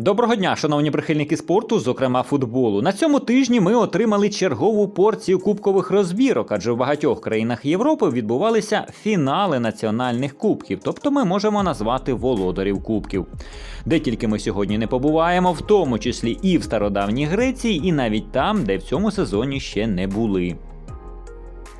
Доброго дня, шановні прихильники спорту, зокрема футболу. На цьому тижні ми отримали чергову порцію кубкових розбірок, адже в багатьох країнах Європи відбувалися фінали національних кубків, тобто ми можемо назвати володарів кубків. Де тільки ми сьогодні не побуваємо, в тому числі і в стародавній Греції, і навіть там, де в цьому сезоні ще не були.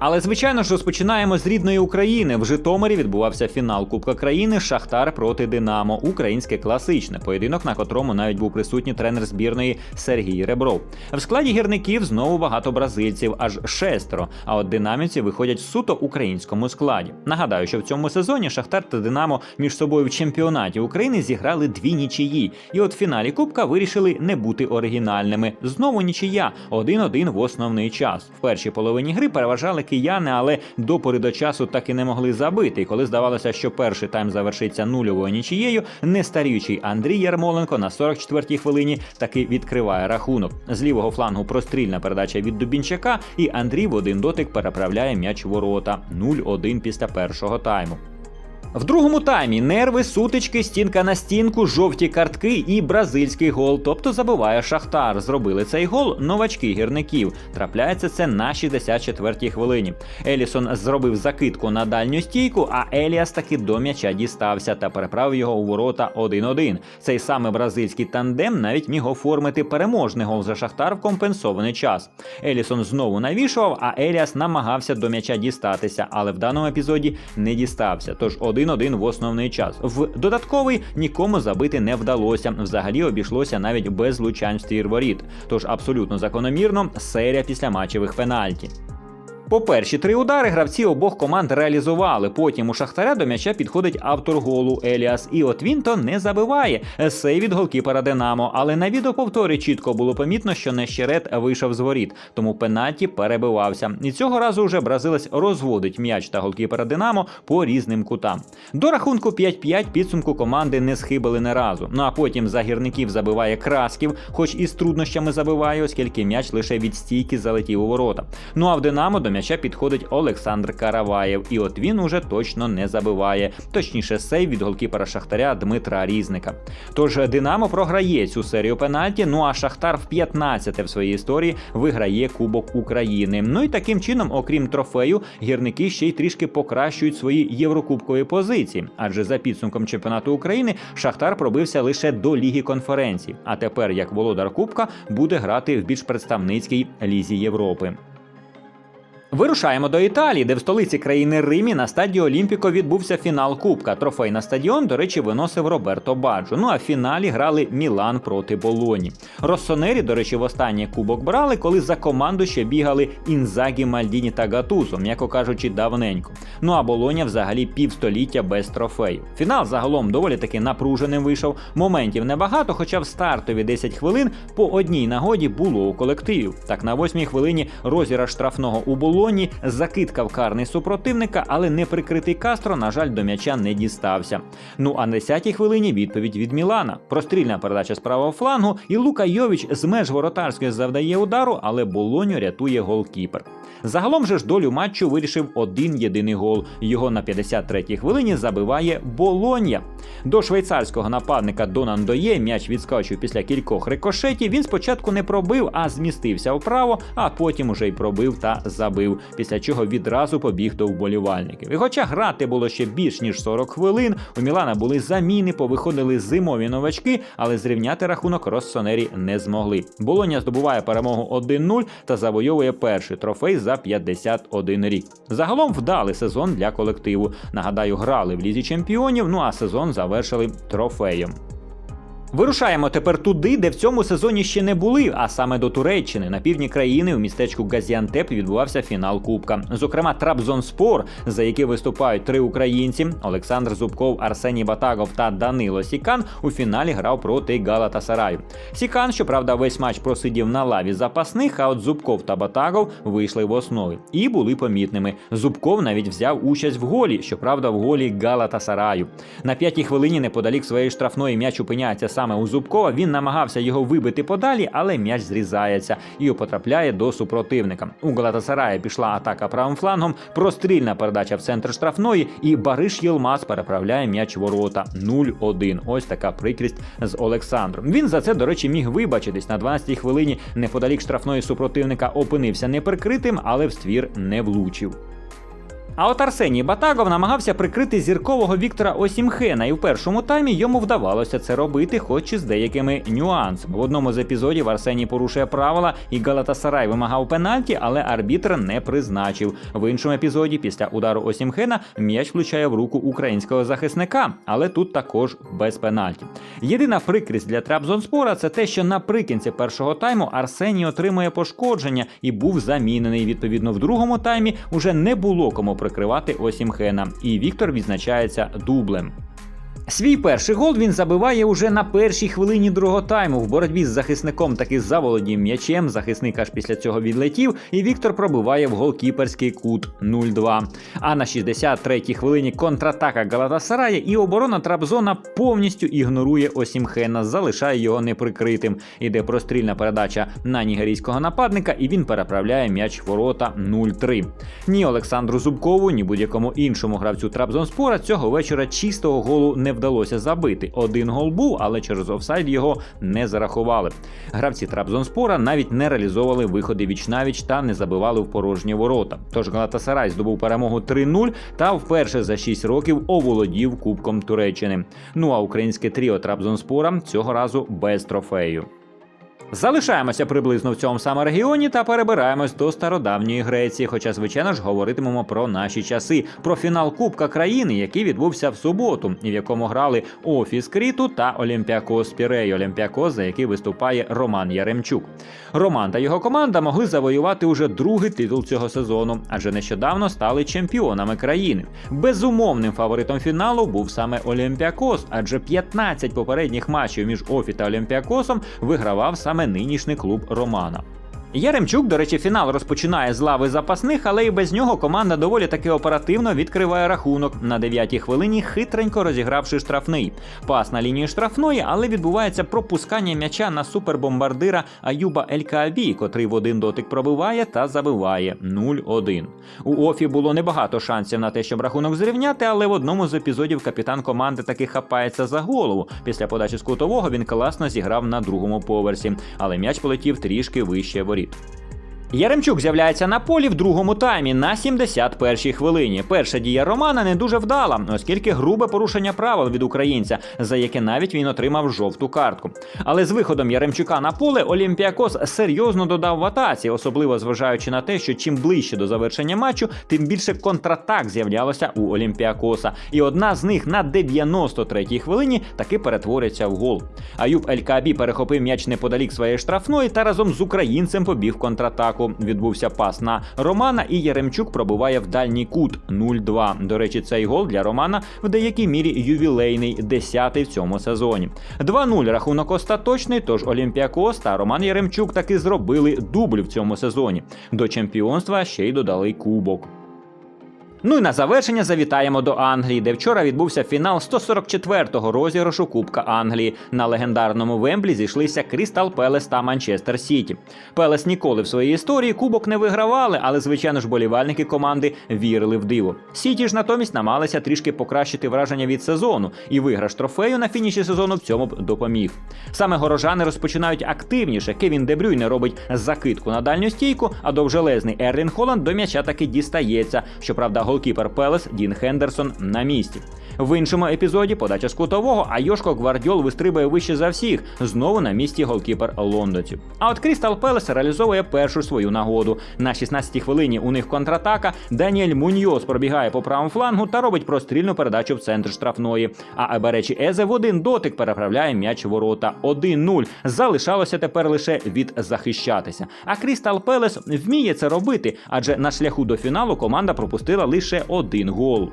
Але звичайно ж розпочинаємо з рідної України. В Житомирі відбувався фінал Кубка країни Шахтар проти Динамо. Українське класичне поєдинок, на котрому навіть був присутній тренер збірної Сергій Ребров. В складі гірників знову багато бразильців, аж шестеро. А от динамівці виходять в суто українському складі. Нагадаю, що в цьому сезоні Шахтар та Динамо між собою в чемпіонаті України зіграли дві нічиї. І от в фіналі Кубка вирішили не бути оригінальними. Знову нічия 1-1 в основний час. В першій половині гри переважали кияни, але до пори до часу так і не могли забити. І коли здавалося, що перший тайм завершиться нульовою нічією, нестаріючий Андрій Ярмоленко на 44-й хвилині таки відкриває рахунок. З лівого флангу прострільна передача від Дубінчака, і Андрій в один дотик переправляє м'яч ворота 0-1 після першого тайму. В другому таймі нерви, сутички, стінка на стінку, жовті картки і бразильський гол. Тобто забиває Шахтар. Зробили цей гол новачки гірників. Трапляється це на 64-й хвилині. Елісон зробив закидку на дальню стійку, а Еліас таки до м'яча дістався та переправив його у ворота 1-1. Цей саме бразильський тандем навіть міг оформити переможний гол за Шахтар в компенсований час. Елісон знову навішував, а Еліас намагався до м'яча дістатися, але в даному епізоді не дістався. Тож 1-1 в основний час. В додатковий нікому забити не вдалося. Взагалі обійшлося навіть без влучань в воріт. Тож абсолютно закономірно серія після матчевих пенальті. По перші три удари гравці обох команд реалізували. Потім у Шахтаря до м'яча підходить автор голу Еліас. І от він то не забиває. Сей від голкіпера Динамо. Але на відеоповторі чітко було помітно, що Нещерет вийшов з воріт, тому пенальті перебивався. І цього разу вже бразилець розводить м'яч та голкіпера Динамо по різним кутам. До рахунку 5-5 підсумку команди не схибили не разу. Ну а потім за гірників забиває Красків, хоч і з труднощами забиває, оскільки м'яч лише від стійки залетів у ворота. Ну а в Динамо до м'яча підходить Олександр Караваєв, і от він уже точно не забиває. Точніше, сейв від голкіпера Шахтаря Дмитра Різника. Тож Динамо програє цю серію пенальті. Ну а Шахтар в 15-те в своїй історії виграє Кубок України. Ну і таким чином, окрім трофею, гірники ще й трішки покращують свої єврокубкові позиції. Адже за підсумком чемпіонату України Шахтар пробився лише до Ліги конференцій. А тепер, як володар Кубка, буде грати в більш представницькій лізі Європи. Вирушаємо до Італії, де в столиці країни Римі на стадії Олімпіко відбувся фінал Кубка. Трофей на стадіон, до речі, виносив Роберто Баджо. Ну а в фіналі грали Мілан проти Болоні. Россонері, до речі, в останній кубок брали, коли за команду ще бігали Інзагі, Мальдіні та Гатузо, м'яко кажучи, давненько. Ну а Болоня взагалі півстоліття без трофею. Фінал загалом доволі таки напруженим вийшов. Моментів небагато, хоча в стартові 10 хвилин по одній нагоді було у колективів. Так на восьмій хвилині розіграш штрафного у Болоні, закидка в карний супротивника, але не прикритий Кастро, на жаль, до м'яча не дістався. Ну а на 10-й хвилині відповідь від Мілана. Прострільна передача з правого флангу, і Лука Йовіч з меж воротарської завдає удару, але Болоню рятує голкіпер. Загалом же ж долю матчу вирішив один єдиний гол. Його на 53-й хвилині забиває Болонья. До швейцарського нападника Донан Доє м'яч відскочив після кількох рикошетів. Він спочатку не пробив, а змістився вправо, а потім уже й пробив та забив. Після чого відразу побіг до вболівальників. І хоча грати було ще більш ніж 40 хвилин, у Мілана були заміни, повиходили зимові новачки, але зрівняти рахунок Россонері не змогли. Болоня здобуває перемогу 1-0 та завойовує перший трофей за 51 рік. Загалом вдалий сезон для колективу. Нагадаю, грали в лізі чемпіонів. Ну а сезон завершили трофеєм. Вирушаємо тепер туди, де в цьому сезоні ще не були, а саме до Туреччини. На півдні країни у містечку Газіантеп відбувався фінал Кубка. Зокрема, Трабзонспор, за який виступають три українці: Олександр Зубков, Арсеній Батагов та Данило Сікан. У фіналі грав проти Галатасараю. Сікан, щоправда, весь матч просидів на лаві запасних, а от Зубков та Батагов вийшли в основі і були помітними. Зубков навіть взяв участь в голі, щоправда, в голі Галатасараю. На п'ятій хвилині неподалік своєї штрафної м'яч опиняється саме у Зубкова. Він намагався його вибити подалі, але м'яч зрізається і потрапляє до супротивника. У Галатасарая пішла атака правим флангом, прострільна передача в центр штрафної, і Бариш Єлмаз переправляє м'яч ворота 0-1. Ось така прикрість з Олександром. Він за це, до речі, міг вибачитись на 12-й хвилині. Неподалік штрафної супротивника опинився неприкритим, але в ствір не влучив. А от Арсеній Батагов намагався прикрити зіркового Віктора Осімхена, і в першому таймі йому вдавалося це робити, хоч і з деякими нюансами. В одному з епізодів Арсеній порушує правила, і Галатасарай вимагав пенальті, але арбітр не призначив. В іншому епізоді, після удару Осімхена, м'яч влучає в руку українського захисника, але тут також без пенальті. Єдина прикрість для Трабзонспора це те, що наприкінці першого тайму Арсеній отримує пошкодження і був замінений. Відповідно, в другому таймі уже не було кому прикривати Осімхена, і Віктор відзначається дублем. Свій перший гол він забиває уже на першій хвилині другого тайму. В боротьбі з захисником таки заволодів м'ячем. Захисник аж після цього відлетів, і Віктор пробиває в голкіперський кут 0-2. А на 63-й хвилині контратака Галатасарая і оборона Трабзона повністю ігнорує Осімхена, залишає його неприкритим. Іде прострільна передача на нігерійського нападника, і він переправляє м'яч ворота 0-3. Ні Олександру Зубкову, ні будь-якому іншому гравцю Трабзонспора цього вечора чистого голу не вдалося забити. Один гол був, але через офсайд його не зарахували. Гравці Трабзонспора навіть не реалізовували виходи віч-навіч та не забивали в порожні ворота. Тож Галатасарай здобув перемогу 3-0 та вперше за 6 років оволодів Кубком Туреччини. Ну а українське тріо Трабзонспора цього разу без трофею. Залишаємося приблизно в цьому саме регіоні та перебираємось до стародавньої Греції. Хоча, звичайно ж, говоритимемо про наші часи, про фінал Кубка країни, який відбувся в суботу, і в якому грали Офіс Кріту та Олімпіакос Пірей. Олімпіакос, за який виступає Роман Яремчук. Роман та його команда могли завоювати уже другий титул цього сезону, адже нещодавно стали чемпіонами країни. Безумовним фаворитом фіналу був саме Олімпіакос, адже 15 попередніх матчів між Офі та Олімпіакосом вигравав саме нинішній клуб Романа. Яремчук, до речі, фінал розпочинає з лави запасних, але і без нього команда доволі таки оперативно відкриває рахунок на 9-й хвилині, хитренько розігравши штрафний. Пас на лінії штрафної, але відбувається пропускання м'яча на супербомбардира Аюба Елькаабі, котрий в один дотик пробиває та забиває 0-1. У Офі було небагато шансів на те, щоб рахунок зрівняти, але в одному з епізодів капітан команди таки хапається за голову. Після подачі з кутового він класно зіграв на другому поверсі, але м'яч полетів трішки вище воріт. over Яремчук з'являється на полі в другому таймі на 71-й хвилині. Перша дія Романа не дуже вдала, оскільки грубе порушення правил від українця, за яке навіть він отримав жовту картку. Але з виходом Яремчука на поле Олімпіакос серйозно додав в атаці, особливо зважаючи на те, що чим ближче до завершення матчу, тим більше контратак з'являлося у Олімпіакоса. І одна з них на 93-й хвилині таки перетвориться в гол. Аюб Елькабі перехопив м'яч неподалік своєї штрафної та разом з українцем побіг в контратаку. Відбувся пас на Романа, і Яремчук пробиває в дальній кут 0-2. До речі, цей гол для Романа в деякій мірі ювілейний, десятий в цьому сезоні. 2-0 рахунок остаточний. Тож Олімпіакос та Роман Яремчук таки зробили дубль в цьому сезоні. До чемпіонства ще й додали кубок. Ну і на завершення завітаємо до Англії, де вчора відбувся фінал 144-го розіграшу Кубка Англії. На легендарному Вемблі зійшлися Крістал Пелес та Манчестер Сіті. Пелес ніколи в своїй історії кубок не вигравали, але звичайно ж болівальники команди вірили в диво. Сіті ж натомість намагалися трішки покращити враження від сезону, і виграш трофею на фініші сезону в цьому б допоміг. Саме горожани розпочинають активніше. Кевін Дебрюйне робить закидку на дальню стійку, а довжелезний Ерлін Холланд до м'яча таки дістається. Щоправда, голкіпер Пелес Дін Хендерсон на місці. В іншому епізоді подача з кутового, а Йошко Гвардіол вистрибує вище за всіх. Знову на місці голкіпер лондонців. А от Крістал Пелес реалізовує першу свою нагоду. На 16-й хвилині у них контратака. Даніель Муньйос пробігає по правому флангу та робить прострільну передачу в центр штрафної. А Аберечі Езе в один дотик переправляє м'яч ворота. 1-0. Залишалося тепер лише від захищатися. А Крістал Пелес вміє це робити, адже на шляху до фіналу команда пропустила лише один гол.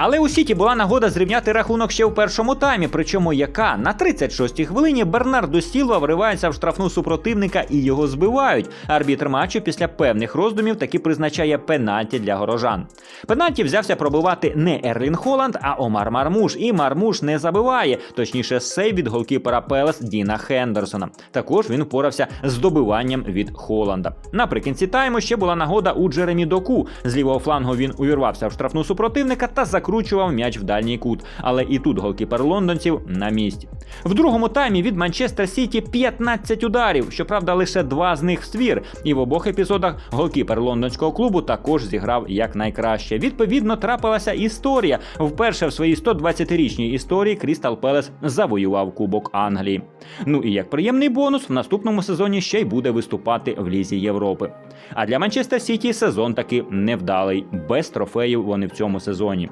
Але у Сіті була нагода зрівняти рахунок ще в першому таймі, причому яка на 36-й хвилині Бернардо Сілва вривається в штрафну супротивника і його збивають. Арбітр матчу після певних роздумів таки призначає пенальті для горожан. Пенальті взявся пробивати не Ерлін Холланд, а Омар Мармуш. І Мармуш не забиває, точніше, сей від голкіпера Пелес Діна Хендерсона. Також він впорався з добиванням від Холланда. Наприкінці тайму ще була нагода у Джеремі Доку. З лівого флангу він увірвався в штрафну супротивника та закручував м'яч в дальній кут. Але і тут голкіпер лондонців на місці. В другому таймі від Манчестер Сіті 15 ударів. Щоправда, лише два з них в ствір. І в обох епізодах голкіпер лондонського клубу також зіграв як найкраще. Відповідно, трапилася історія. Вперше в своїй 120-річній історії Крістал Пелес завоював Кубок Англії. Ну і як приємний бонус, в наступному сезоні ще й буде виступати в Лізі Європи. А для Манчестер Сіті сезон таки невдалий. Без трофеїв вони в цьому сезоні.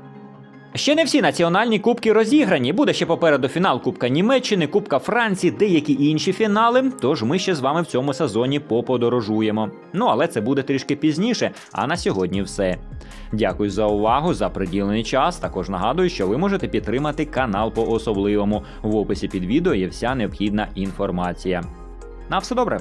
Ще не всі національні кубки розіграні. Буде ще попереду фінал Кубка Німеччини, Кубка Франції, деякі інші фінали. Тож ми ще з вами в цьому сезоні поподорожуємо. Ну але це буде трішки пізніше. А на сьогодні все. Дякую за увагу, за приділений час. Також нагадую, що ви можете підтримати канал по особливому. В описі під відео є вся необхідна інформація. На все добре.